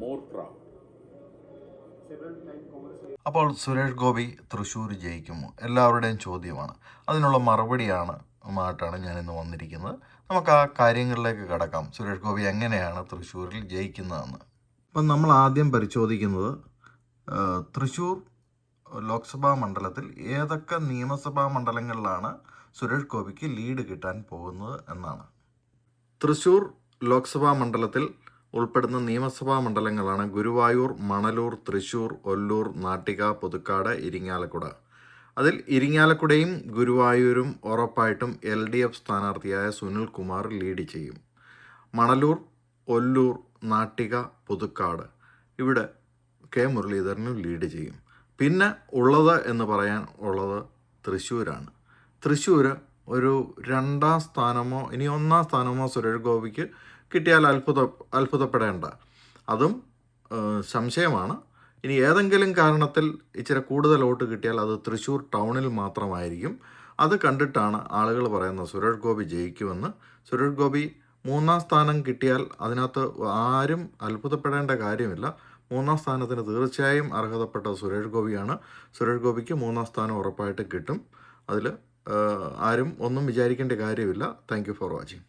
more proud. അപ്പോൾ സുരേഷ് ഗോപി തൃശ്ശൂർ ജയിക്കും എല്ലാവരുടെയും ചോദ്യമാണ്. അതിനുള്ള മറുപടിയാണ് മായിട്ടാണ് ഞാൻ ഇന്ന് വന്നിരിക്കുന്നത്. നമുക്ക് ആ കാര്യങ്ങളിലേക്ക് കടക്കാം. സുരേഷ് ഗോപി എങ്ങനെയാണ് തൃശ്ശൂരിൽ ജയിക്കുന്നതെന്ന്. അപ്പം നമ്മൾ ആദ്യം പരിശോധിക്കുന്നത് തൃശ്ശൂർ ലോക്സഭാ മണ്ഡലത്തിൽ ഏതൊക്കെ നിയമസഭാ മണ്ഡലങ്ങളിലാണ് സുരേഷ് ഗോപിക്ക് ലീഡ് കിട്ടാൻ പോകുന്നത് എന്നാണ്. തൃശ്ശൂർ ലോക്സഭാ മണ്ഡലത്തിൽ ഉൾപ്പെടുന്ന നിയമസഭാ മണ്ഡലങ്ങളാണ് ഗുരുവായൂർ മണലൂർ തൃശൂർ ഒല്ലൂർ നാട്ടിക പുതുക്കാട് ഇരിങ്ങാലക്കുട. അതിൽ ഇരിങ്ങാലക്കുടയും ഗുരുവായൂരും ഉറപ്പായിട്ടും എൽ ഡി എഫ് സ്ഥാനാർത്ഥിയായ സുനിൽകുമാർ ലീഡ് ചെയ്യും. മണലൂർ ഒല്ലൂർ നാട്ടിക പുതുക്കാട് ഇവിടെ കെ മുരളീധരനും ലീഡ് ചെയ്യും. പിന്നെ ഉള്ളത് എന്ന് പറയാൻ ഉള്ളത് തൃശ്ശൂരാണ് തൃശ്ശൂർ ഒരു രണ്ടാം സ്ഥാനമോ ഇനി ഒന്നാം സ്ഥാനമോ സുരേഷ് ഗോപിക്ക് കിട്ടിയാൽ അത്ഭുത അത്ഭുതപ്പെടേണ്ട. അതും സംശയമാണ്. ഇനി ഏതെങ്കിലും കാരണത്തിൽ ഇച്ചിരി കൂടുതൽ വോട്ട് കിട്ടിയാൽ അത് തൃശ്ശൂർ ടൗണിൽ മാത്രമായിരിക്കും. അത് കണ്ടിട്ടാണ് ആളുകൾ പറയുന്നത് സുരേഷ് ഗോപി ജയിക്കുമെന്ന്. സുരേഷ് ഗോപി മൂന്നാം സ്ഥാനം കിട്ടിയാൽ അതിനകത്ത് ആരും അത്ഭുതപ്പെടേണ്ട കാര്യമില്ല. മൂന്നാം സ്ഥാനത്തിന് തീർച്ചയായും അർഹതപ്പെട്ട സുരേഷ് ഗോപിയാണ് സുരേഷ് ഗോപിക്ക് മൂന്നാം സ്ഥാനം ഉറപ്പായിട്ട് കിട്ടും. അതിൽ ആരും ഒന്നും വിചാരിക്കേണ്ട കാര്യമില്ല. Thank for watching